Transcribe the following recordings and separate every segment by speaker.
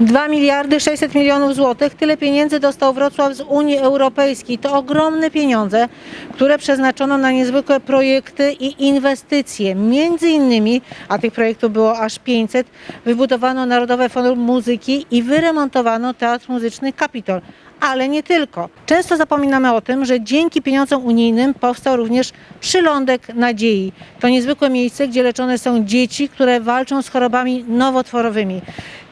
Speaker 1: 2 miliardy 600 milionów złotych. Tyle pieniędzy dostał Wrocław z Unii Europejskiej. To ogromne pieniądze, które przeznaczono na niezwykłe projekty i inwestycje. Między innymi, a tych projektów było aż 500, wybudowano Narodowe Forum Muzyki i wyremontowano Teatr Muzyczny Kapitol. Ale nie tylko. Często zapominamy o tym, że dzięki pieniądzom unijnym powstał również Przylądek Nadziei. To niezwykłe miejsce, gdzie leczone są dzieci, które walczą z chorobami nowotworowymi.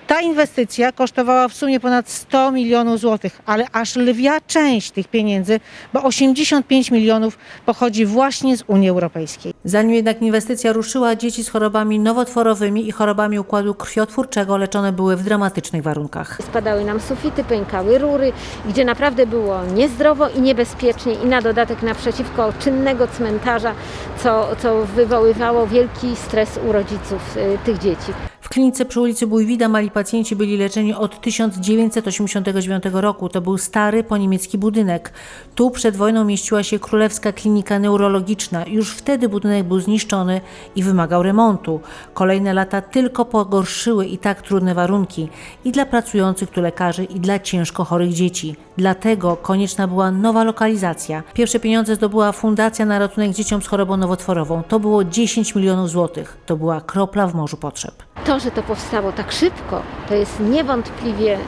Speaker 1: Ta inwestycja kosztowała w sumie ponad 100 milionów złotych, ale aż lwia część tych pieniędzy, bo 85 milionów pochodzi właśnie z Unii Europejskiej. Zanim jednak inwestycja ruszyła, dzieci z chorobami nowotworowymi i chorobami układu krwiotwórczego leczone były w dramatycznych warunkach.
Speaker 2: Spadały nam sufity, pękały rury, gdzie naprawdę było niezdrowo i niebezpiecznie i na dodatek naprzeciwko czynnego cmentarza, co, co wywoływało wielki stres u rodziców y, tych dzieci.
Speaker 1: Klinice przy ulicy Bójwida mali pacjenci byli leczeni od 1989 roku. To był stary poniemiecki budynek. Tu przed wojną mieściła się Królewska Klinika Neurologiczna. Już wtedy budynek był zniszczony i wymagał remontu. Kolejne lata tylko pogorszyły i tak trudne warunki i dla pracujących tu lekarzy, i dla ciężko chorych dzieci. Dlatego konieczna była nowa lokalizacja. Pierwsze pieniądze zdobyła Fundacja na ratunek dzieciom z chorobą nowotworową. To było 10 milionów złotych. To była kropla w morzu potrzeb.
Speaker 2: To, że to powstało tak szybko, to jest niewątpliwie y,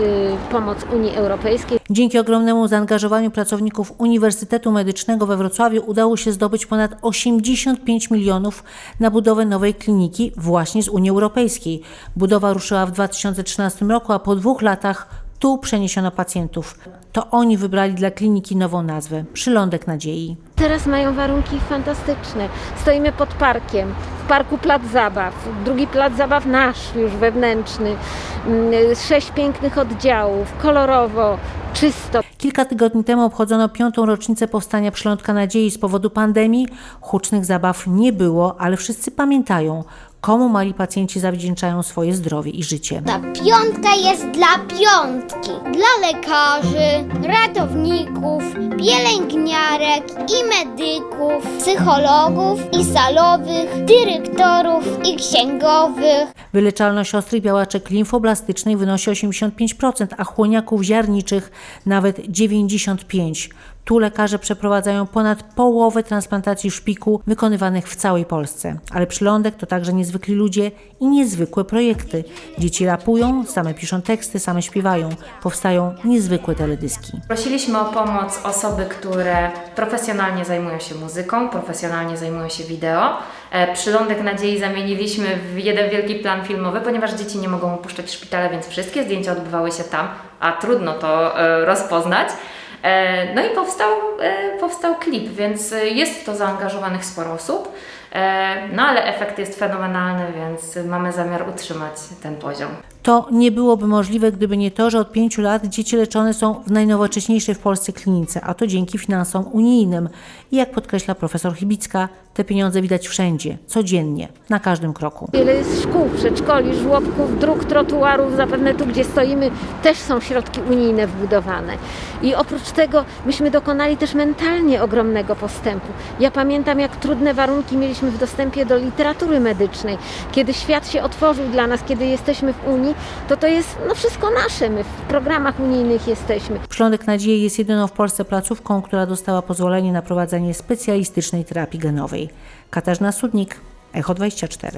Speaker 2: y, pomoc Unii Europejskiej.
Speaker 1: Dzięki ogromnemu zaangażowaniu pracowników Uniwersytetu Medycznego we Wrocławiu udało się zdobyć ponad 85 milionów na budowę nowej kliniki właśnie z Unii Europejskiej. Budowa ruszyła w 2013 roku, a po dwóch latach tu przeniesiono pacjentów. To oni wybrali dla kliniki nową nazwę Przylądek Nadziei.
Speaker 2: Teraz mają warunki fantastyczne. Stoimy pod parkiem, w parku plac zabaw, drugi plac zabaw nasz, już wewnętrzny, Mm, sześć pięknych oddziałów, kolorowo, czysto.
Speaker 1: Kilka tygodni temu obchodzono piątą rocznicę powstania Przylądka Nadziei z powodu pandemii. Hucznych zabaw nie było, ale wszyscy pamiętają, komu mali pacjenci zawdzięczają swoje zdrowie i życie.
Speaker 3: Ta piątka jest dla piątki. Dla lekarzy, ratowników, pielęgniarek i medyków, psychologów i salowych, dyrektorów i księgowych.
Speaker 1: Wyleczalność ostrych białaczek limfoblastycznej wynosi 85%, a chłoniaków ziarniczych nawet 95%. Tu lekarze przeprowadzają ponad połowę transplantacji szpiku wykonywanych w całej Polsce. Ale przylądek to także niezwykli ludzie i niezwykłe projekty. Dzieci rapują, same piszą teksty, same śpiewają. Powstają niezwykłe teledyski.
Speaker 4: Prosiliśmy o pomoc osoby, które profesjonalnie zajmują się muzyką, profesjonalnie zajmują się wideo. E, Przylądek Nadziei zamieniliśmy w jeden wielki plan filmowy, ponieważ dzieci nie mogą opuszczać szpitala, więc wszystkie zdjęcia odbywały się tam, a trudno to e, rozpoznać. E, No i powstał, e, powstał klip, więc jest w to zaangażowanych sporo osób. E, No ale efekt jest fenomenalny, więc mamy zamiar utrzymać ten poziom.
Speaker 1: To nie byłoby możliwe, gdyby nie to, że od pięciu lat dzieci leczone są w najnowocześniejszej w Polsce klinice, a to dzięki finansom unijnym. I jak podkreśla profesor Chybicka, te pieniądze widać wszędzie, codziennie, na każdym kroku.
Speaker 2: Wiele jest szkół, przedszkoli, żłobków, dróg, trotuarów, zapewne tu, gdzie stoimy, też są środki unijne wbudowane. I oprócz tego myśmy dokonali też mentalnie ogromnego postępu. Ja pamiętam, jak trudne warunki mieliśmy w dostępie do literatury medycznej. Kiedy świat się otworzył dla nas, kiedy jesteśmy w Unii, to to jest no, wszystko nasze. My w programach unijnych jesteśmy.
Speaker 1: Przylądek Nadziei jest jedyną w Polsce placówką, która dostała pozwolenie na prowadzenie specjalistycznej terapii genowej. Katarzyna Sudnik, Echo 24.